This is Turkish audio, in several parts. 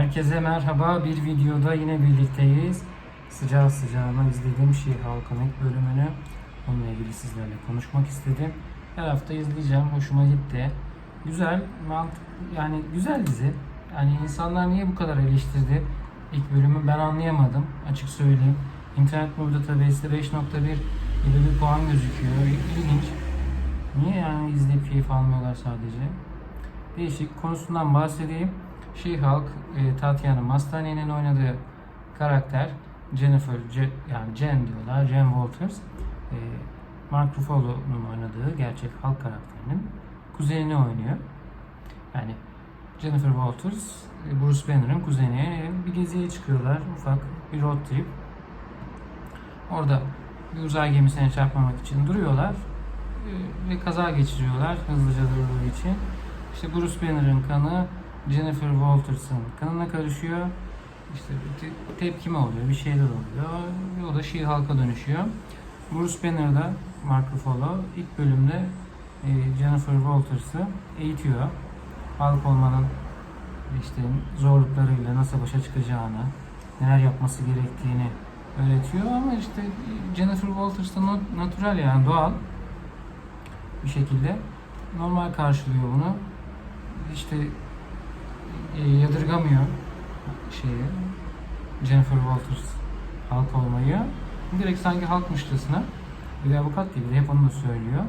Herkese merhaba. Bir videoda yine birlikteyiz. Sıcağı sıcağına izlediğim şey halkın ilk bölümünü. Onunla ilgili sizlerle konuşmak istedim. Her hafta izleyeceğim. Hoşuma gitti. Güzel, yani güzel dizi. Yani insanlar niye bu kadar eleştirdi? İlk bölümü ben anlayamadım. Açık söyleyeyim. İnternet Movie Database'de 5.1 gibi bir puan gözüküyor. İlginç. Niye yani izleyip keyif almıyorlar sadece? Değişik konusundan bahsedeyim. She-Hulk, e, Tatiana Maslany'nin oynadığı karakter Jennifer, Ce- yani Jen diyorlar, Jen Walters. E, Mark Ruffalo'nun oynadığı gerçek Hulk karakterinin kuzenini oynuyor. Yani Jennifer Walters, e, Bruce Banner'ın kuzeni. Bir geziye çıkıyorlar, ufak bir road trip. Orada bir uzay gemisine çarpmamak için duruyorlar e, ve kaza geçiriyorlar hızlıca durduğu için. İşte Bruce Banner'ın kanı Jennifer Walters'ın kanına karışıyor. İşte te- tepkime oluyor, bir şeyler oluyor. O da She-Hulk'a dönüşüyor. Bruce Banner da Mark Ruffalo ilk bölümde e, Jennifer Walters'ı eğitiyor. Hulk olmanın işte zorluklarıyla nasıl başa çıkacağını, neler yapması gerektiğini öğretiyor ama işte Jennifer Walters da natural yani doğal bir şekilde normal karşılıyor bunu. İşte yadırgamıyor şeyi Jennifer Walters halk olmayı. Direkt sanki halkmışçasına bir avukat gibi hep onu da söylüyor.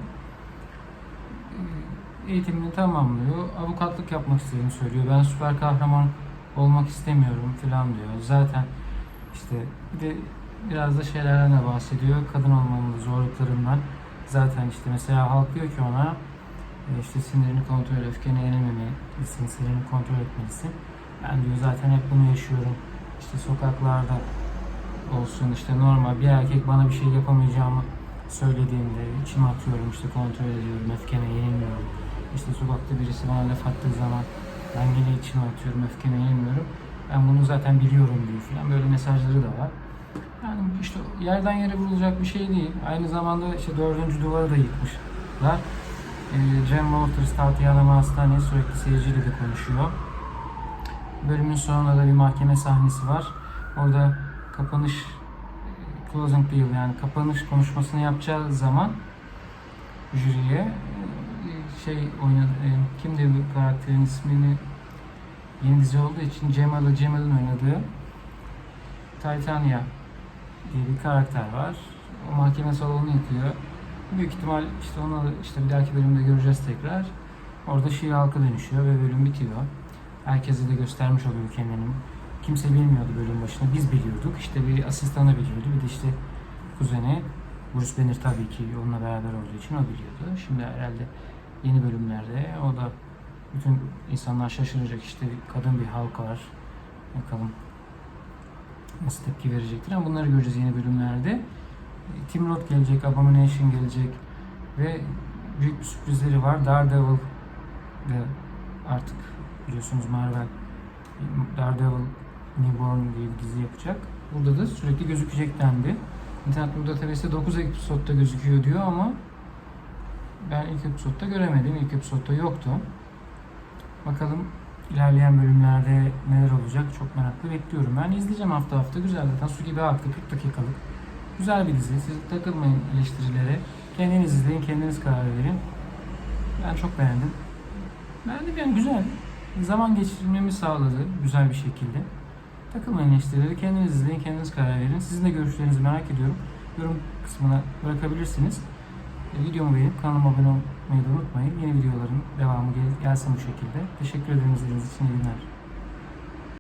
E, Eğitimini tamamlıyor. Avukatlık yapmak istediğini söylüyor. Ben süper kahraman olmak istemiyorum falan diyor. Zaten işte bir de biraz da şeylerden de bahsediyor. Kadın olmanın da zorluklarından. Zaten işte mesela halk diyor ki ona e, işte sinirini kontrol, öfkeni yenememelisin, sinirini kontrol etmelisin. Ben diyor zaten hep bunu yaşıyorum. İşte sokaklarda olsun işte normal bir erkek bana bir şey yapamayacağımı söylediğinde içime atıyorum işte kontrol ediyorum, öfkeme yenilmiyorum. İşte sokakta birisi bana laf attığı zaman ben yine içime atıyorum, öfkeme yenilmiyorum. Ben bunu zaten biliyorum diyor falan böyle mesajları da var. Yani işte yerden yere vurulacak bir şey değil. Aynı zamanda işte dördüncü duvarı da yıkmışlar. Ee, Jen Walters Tatiana Hastane sürekli seyirciyle de konuşuyor. Bölümün sonunda da bir mahkeme sahnesi var. Orada kapanış closing deal yani kapanış konuşmasını yapacağı zaman jüriye e, şey oynadı e, kimdi bu karakterin ismini yeni dizi olduğu için Cemal'ı Cemal'in oynadığı Titania diye bir karakter var. O mahkeme salonunu yıkıyor. Büyük ihtimal işte onu işte bir dahaki bölümde göreceğiz tekrar. Orada Şii halka dönüşüyor ve bölüm bitiyor. Herkese de göstermiş oluyor kendini. Kimse bilmiyordu bölüm başında. Biz biliyorduk. İşte bir asistanı biliyordu. Bir de işte kuzeni Bruce Banner tabii ki onunla beraber olduğu için o biliyordu. Şimdi herhalde yeni bölümlerde o da bütün insanlar şaşıracak. İşte kadın bir halk var. Bakalım nasıl tepki verecektir ama bunları göreceğiz yeni bölümlerde. Tim Roth gelecek, Abomination gelecek ve büyük bir sürprizleri var. Daredevil de artık biliyorsunuz Marvel Daredevil Newborn diye bir dizi yapacak. Burada da sürekli gözükecek dendi. İnternet Burada Database'de 9 episodda gözüküyor diyor ama ben ilk episodda göremedim. İlk episodda yoktu. Bakalım ilerleyen bölümlerde neler olacak çok meraklı bekliyorum. Ben izleyeceğim hafta hafta. Güzel zaten su gibi aktı 40 dakikalık. Güzel bir dizi. Siz takılmayın eleştirilere. Kendiniz izleyin, kendiniz karar verin. Ben çok beğendim. Beğendim yani güzel. Zaman geçirmemi sağladı güzel bir şekilde. Takılmayın eleştirilere. Kendiniz izleyin, kendiniz karar verin. Sizin de görüşlerinizi merak ediyorum. Yorum kısmına bırakabilirsiniz. E, Videomu beğenip kanalıma abone olmayı da unutmayın. Yeni videoların devamı gel- gelsin bu şekilde. Teşekkür ederim izlediğiniz için. İyi günler.